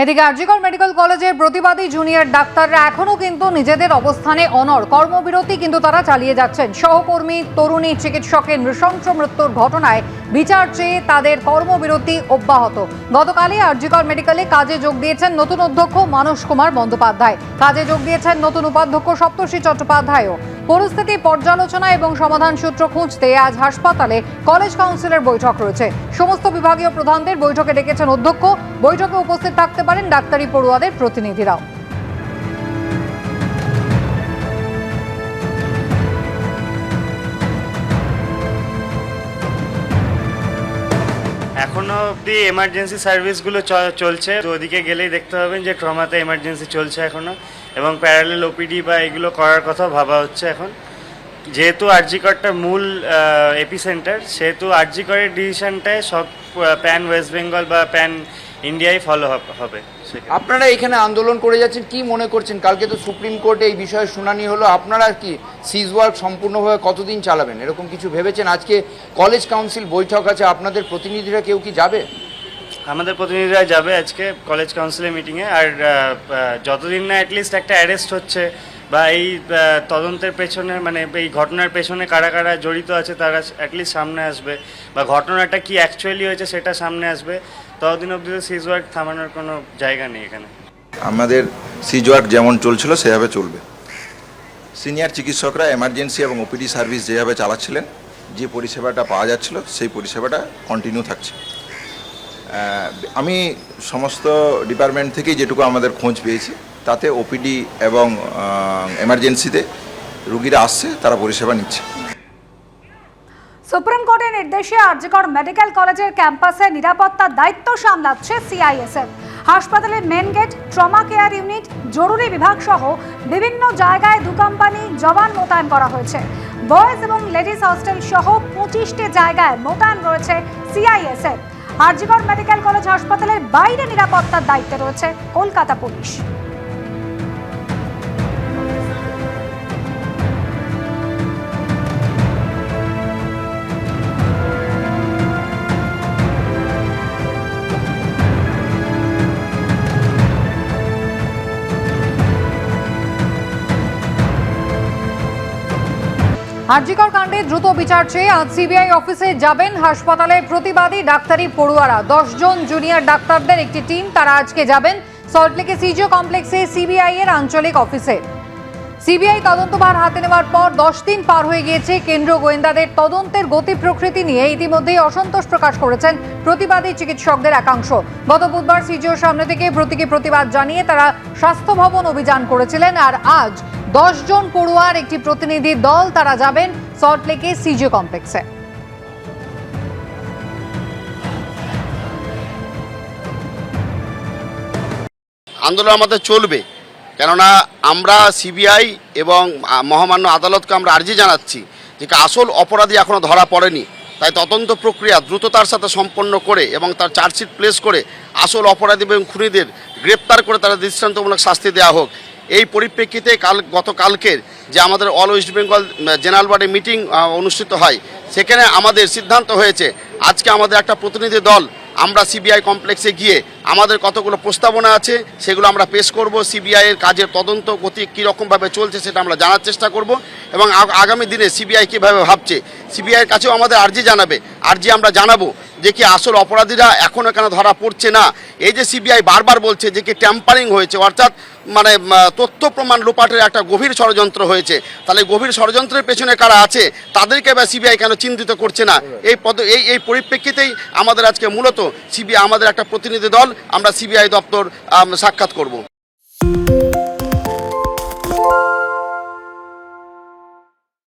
এদিকে আরজিকর মেডিকেল কলেজের প্রতিবাদী জুনিয়র ডাক্তাররা এখনও কিন্তু নিজেদের অবস্থানে অনর কর্মবিরতি কিন্তু তারা চালিয়ে যাচ্ছেন। সহকর্মী, তরুণী, চিকিৎসকের নৃশংস মৃত্যুর ঘটনায় বিচার চেয়ে তাদের কর্মবিরতি অব্যাহত। গতকালই আরজিকর মেডিকেলে কাজে যোগ দিয়েছেন নতুন অধ্যক্ষ মানস কুমার বন্দ্যোপাধ্যায়। কাজে যোগ দিয়েছেন নতুন উপাধ্যক্ষ সপ্তর্ষি চট্টোপাধ্যায়ও। পরিস্থিতি পর্যালোচনা এবং সমাধান সূত্র খুঁজতে আজ হাসপাতালে কলেজ কাউন্সিলের বৈঠক রয়েছে। সমস্ত বিভাগীয় প্রধানদের বৈঠকে ডেকেছেন অধ্যক্ষ। বৈঠকে উপস্থিত থাকতে পারেন ডাক্তারি পড়ুয়াদের প্রতিনিধিরাও। এখনও অবধি এমার্জেন্সি সার্ভিসগুলো চলছে। তো ওদিকে গেলেই দেখতে পাবেন যে ট্রমাতে এমার্জেন্সি চলছে এখনও। এবং প্যারালেল ওপিডি বা এগুলো করার কথা ভাবা হচ্ছে এখন। যেহেতু আরজিকরটা মূল এপি সেন্টার সেহেতু আরজিকরের ডিসিশনটায় সব প্যান ওয়েস্ট বেঙ্গল বা প্যান ইন্ডিয়ায় ফলো হবে আপনারা এখানে আন্দোলন করে যাচ্ছেন, কি মনে করছেন? কালকে তো সুপ্রিম কোর্টে এই বিষয়ে শুনানি হলো, আপনারা কি সিজ ওয়ার্ক সম্পূর্ণভাবে কতদিন চালাবেন? এরকম কিছু ভেবেছেন? আজকে কলেজ কাউন্সিল বৈঠক আছে, আপনাদের প্রতিনিধিরা কেউ কি যাবে? আমাদের প্রতিনিধিরা যাবে আজকে কলেজ কাউন্সিলের মিটিংয়ে আর যতদিন না অ্যাটলিস্ট একটা অ্যারেস্ট হচ্ছে বা এই তদন্তের পেছনে মানে এই ঘটনার পেছনে কারা কারা জড়িত আছে তারা অ্যাটলিস্ট সামনে আসবে। বা ঘটনাটা কি অ্যাকচুয়ালি হয়েছে সেটা সামনে আসবে। ততদিন অবধি তো সিজ ওয়ার্ক থামানোর কোনো জায়গা নেই এখানে। আমাদের সিজ ওয়ার্ক যেমন চলছিল, সেভাবে চলবে। সিনিয়র চিকিৎসকরা এমার্জেন্সি এবং ওপিডি সার্ভিস যেভাবে চালাচ্ছিলেন, যে পরিষেবাটা পাওয়া যাচ্ছিল, সেই পরিষেবাটা কন্টিনিউ থাকছে। আমি সমস্ত ডিপার্টমেন্ট থেকেই যেটুকু আমাদের খোঁজ পেয়েছি, তাতে ওপিডি এবং এমার্জেন্সিতে রুগীরা আসছে, তারা পরিষেবা নিচ্ছে। সুপ্রিম কোর্টের নির্দেশে আরজিকর মেডিকেল কলেজের ক্যাম্পাসে নিরাপত্তার দায়িত্ব সামলাচ্ছে সিআইএসএফ হাসপাতালের main gate trauma care unit জরুরি বিভাগ সহ বিভিন্ন জায়গায় দু কোম্পানি জবান মোতায়েন করা হয়েছে। বয়েজ এবং লেডিস হস্টেল সহ পঁচিশটি জায়গায় মোতায়েন রয়েছে সিআইএসএফ আরজিকর মেডিকেল কলেজ হাসপাতালের বাইরে নিরাপত্তার দায়িত্বে রয়েছে কলকাতা পুলিশ। আরজিকর কাণ্ডে দ্রুত বিচার চেয়ে আজ সিবিআই অফিসে যাবেন হাসপাতালের প্রতিবাদী ডাক্তারি পড়ুয়ারা। জন জুনিয়র ডাক্তারদের একটি টিম তারা আজকে যাবেন সল্টলেকে সিজিও কমপ্লেক্সে সিবিআই এর আঞ্চলিক অফিসে। সিবিআই তদন্তভার হাতে নেওয়ার পর দশ দিন পার হয়ে গিয়েছে কেন্দ্র গোয়েন্দাদের তদন্তের গতি প্রকৃতি নিয়ে। ইতিমধ্যেই অসন্তোষ প্রকাশ করেছেন প্রতিবাদী চিকিৎসকদের একাংশ। গত বুধবার সিজিওর সামনে থেকে প্রতীকী প্রতিবাদ জানিয়ে তারা স্বাস্থ্য ভবন অভিযান করেছিলেন আর আজ দশ জন পড়ুয়ার একটি প্রতিনিধি দল তারা যাবেন সল্টলেকে সিজিও কমপ্লেক্সে। আন্দোলন আমাদের চলবে, কেননা আমরা সিবিআই এবং মহামান্য আদালতকে আমরা আর্জি জানাচ্ছি যে আসল অপরাধী এখনও ধরা পড়েনি। তাই তদন্ত প্রক্রিয়া দ্রুততার সাথে সম্পন্ন করে এবং তার চার্জশিট প্লেস করে আসল অপরাধী এবং খুনিদের গ্রেপ্তার করে তারা দৃষ্টান্তমূলক শাস্তি দেওয়া হোক। এই পরিপ্রেক্ষিতে কাল গতকালকের যে আমাদের all West Bengal general body meeting অনুষ্ঠিত হয়, সেখানে আমাদের সিদ্ধান্ত হয়েছে, আজকে আমাদের একটা প্রতিনিধি দল, আমরা সিবিআই কমপ্লেক্সে গিয়ে আমাদের কতগুলো প্রস্তাবনা আছে, সেগুলো আমরা পেশ করব সিবিআই এর কাজের তদন্ত গতি কীরকমভাবে চলছে সেটা আমরা জানার চেষ্টা করব, এবং আগামী দিনে সিবিআই কীভাবে ভাবছে সিবিআইয়ের কাছেও আমাদের আর্জি জানাবে, আর্জি আমরা জানাব যে কি আসল অপরাধীরা এখনও কেন ধরা পড়ছে না? এই যে সিবিআই বারবার বলছে যে কি ট্যাম্পারিং হয়েছে, অর্থাৎ মানে তথ্য প্রমাণ লোপাটের একটা গভীর ষড়যন্ত্র হয়েছে। তাহলে গভীর ষড়যন্ত্রের পেছনে কারা আছে? তাদেরকে বা সিবিআই কেন চিন্তিত করছে না? এই পদ, এই এই পরিপ্রেক্ষিতেই আমাদের আজকে মূলত সিবিআই, আমাদের একটা প্রতিনিধি দল, আমরা সিবিআই দপ্তর সাক্ষাৎ করব।